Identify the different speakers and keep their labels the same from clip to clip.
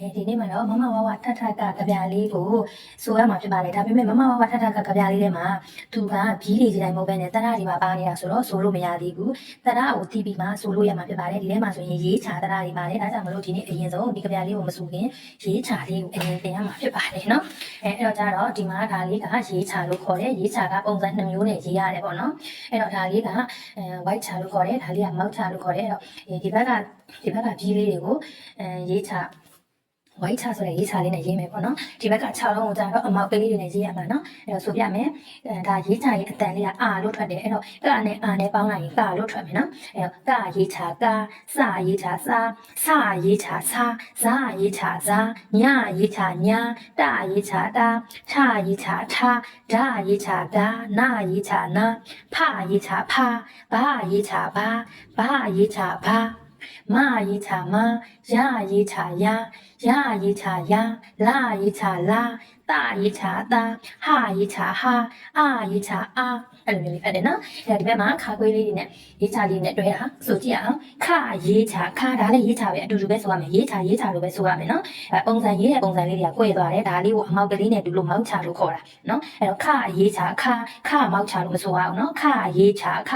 Speaker 1: အဲဒီနေ့မှာတော့မမဝဝထထကကြပြလေးကိုဆိုရမှာဖြစ်ပါတယ်ဒါပေမဲ့မမဝဝထထကကြပြလေးထဲမှာသူကဘီးလေးစီတိုင်းမဟုတ်ဘဲနဲ့တရတွေမှာပါနေတာဆိုတော့ဆိုလို့မရသေးဘူးတရကိုတီးပြီးမှဆိုလို့ရမှာဖြစ်ပါတယ်ဒီထဲမှာဆိုရင်ရေးချတရတွေပါတယ်ဒါကြောင့်မလို့ဒီနေ့အရင်ဆုံးဒီကြပြလေးကိုမဆိုခင်ရေးချလေးကိုအရင်သင်ရမှာဖြစ်ပါတယ်နော်အဲအဲ့တော့ကြတော့ဒီမှာဒါလေးကရေးချလို့ခေါ်တယ်ရေးချကပုံစံ2မျိုးနဲ့ရေးရတယ်ပေါ့နော်အဲ့တော့ဒါလေးကအဲ white ချလို့ခေါ်တယ်ဒါလေးက mouth ချလို့ခေါ်တယ်အဲ့တော့ဒီဘက်ကဒီဘက်ကဘီးလေးတွေကိုအဲရေးချ ဝိုင်းချဆိုတဲ့ရေးချလေးနဲ့ရေးမယ်ပေါ့နော်ဒီဘက်က6လုံးကိုကြာတော့အမောက်ကလေးတွေနဲ့ရေးရမှာနော်အဲ့တော့ဆိုပြမယ်အဲဒါရေးချရေးအတန်လေးကအာလို့ထွက်တယ်အဲ့တော့ကနဲ့အာနဲ့ပေါင်းလိုက်ရင်ကလို့ထွက်မယ်နော်အဲ့တော့ကရေးချကစရေးချစာစရေးချစာဇာရေးချဇာညရေးချညာတရေးချတာထရေးချထဓာရေးချဓာနာရေးချနာဖရေးချဖဘာရေးချဘာဘာရေးချဘာ မရေးချမရရေးချရရရေးချာရလာရေးချာလာတရေးချာတာဟာရေးချာဟာအာရေးချာအာအဲ့လိုမျိုးလေးဖတ်တယ်နော်အဲ့ဒါဒီဘက်မှာခါခွေးလေးတွေနဲ့ရေးချာလေးနဲ့တွဲတာဆိုကြည့်အောင်ခရေးချာခဒါလည်းရေးချာပဲအတူတူပဲဆိုရမယ်ရေးချာရေးချာလို့ပဲဆိုရမယ်နော်အဲပုံစံရေးတဲ့ပုံစံလေးတွေက꿰သွားတယ်ဒါလေးကိုအမောက်ကလေးနဲ့တူလို့မောက်ချလို့ခေါ်တာနော်အဲ့တော့ခရေးချာခခမောက်ချလို့မဆိုရအောင်နော်ခရေးချာခ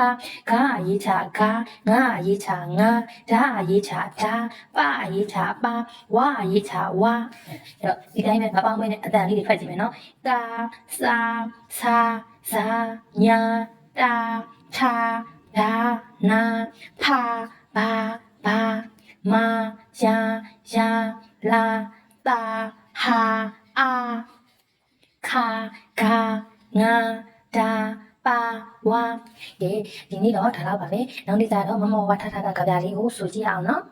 Speaker 1: ဂရေးချာဂငါရေးချာငါဓာရေးချာဓာပရေးချာပဝါရေးချာဝါအဲ့တော့ဒီတိုင်းပဲမပေါင်းမဲနဲ့အတန်လေးတွေဖတ်ကြည့်မယ်နော်တာစာစာဇာညာတာထာဒါနာဖာဘာဘာမာယာယာလာတာဟာအာခါဂါငါဒါ ပါဝါကဲဒီနေ့တော့ဒါတော့ပါပဲနောက်နေ့ကျတော့မမောဝါထထကကြပြလေးကိုဆိုကြည့်အောင်နော်